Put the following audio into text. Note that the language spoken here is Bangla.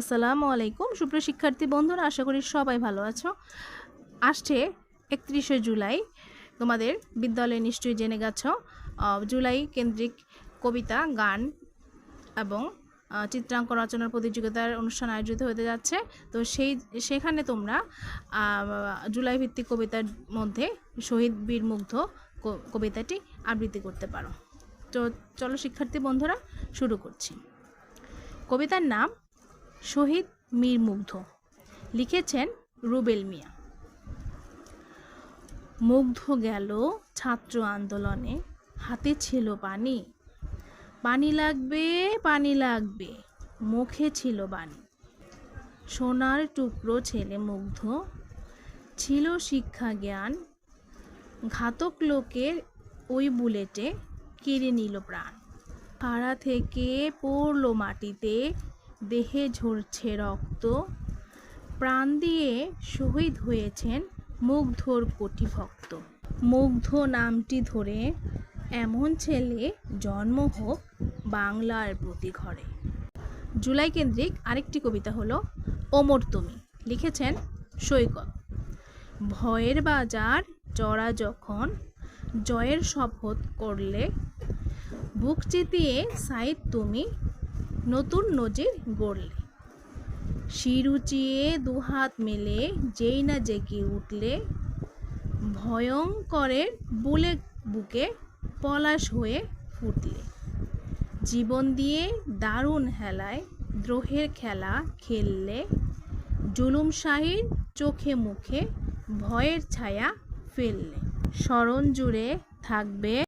আসসালামু আলাইকুম। সুপ্রিয় শিক্ষার্থী বন্ধুরা, আশা করি সবাই ভালো আছো। আসছে একত্রিশে জুলাই। তোমাদের বিদ্যালয়ে নিশ্চয়ই জেনে গেছ জুলাই কেন্দ্রিক কবিতা, গান এবং চিত্রাঙ্কন রচনার প্রতিযোগিতার অনুষ্ঠান আয়োজিত হতে যাচ্ছে। তো সেই, সেখানে তোমরা জুলাই ভিত্তিক কবিতার মধ্যে শহীদ বীর মুগ্ধ কবিতাটি আবৃত্তি করতে পারো। তো চলো শিক্ষার্থী বন্ধুরা, শুরু করছি। কবিতার নাম শহীদ মীর মুগ্ধ। লিখেছেন রুবেল মিয়া। মুগ্ধ গেল ছাত্র আন্দোলনে। হাতে ছিল পানি। পানি লাগবে পানি লাগবে। মুখে ছিল বাণী। সোনার টুকরো ছেলে মুগ্ধ। ছিল শিক্ষা জ্ঞান। ঘাতক লোকের ওই বুলেটে কেড়ে নিল প্রাণ। পাড়া থেকে পড়ল মাটিতে দেহে ঝরছে রক্ত। প্রাণ দিয়ে শহীদ হয়েছেন মুগ্ধর কোটি ভক্ত। মুগ্ধ নামটি ধরে এমন ছেলে জন্ম হোক বাংলার প্রতি ঘরে। জুলাই কেন্দ্রিক আরেকটি কবিতা হলো ওমর তুমি। লিখেছেন সৈকত। ভয়ের বাজার চড়া যখন জয়ের শপথ করলে, বুক চিতিয়ে সাইদ তুমি নতুন নজির গড়লে। শিরুচিয়ে দুহাত মেলে যেই না জেগে উঠলে। ভয়ঙ্করের বুলে বুকে পলাশ হয়ে ফুটলে। জীবন দিয়ে দারুণ হেলায় দ্রোহের খেলা খেললে। জুলুম শাহির চোখে মুখে ভয়ের ছায়া ফেললে। স্মরণ জুড়ে থাকবে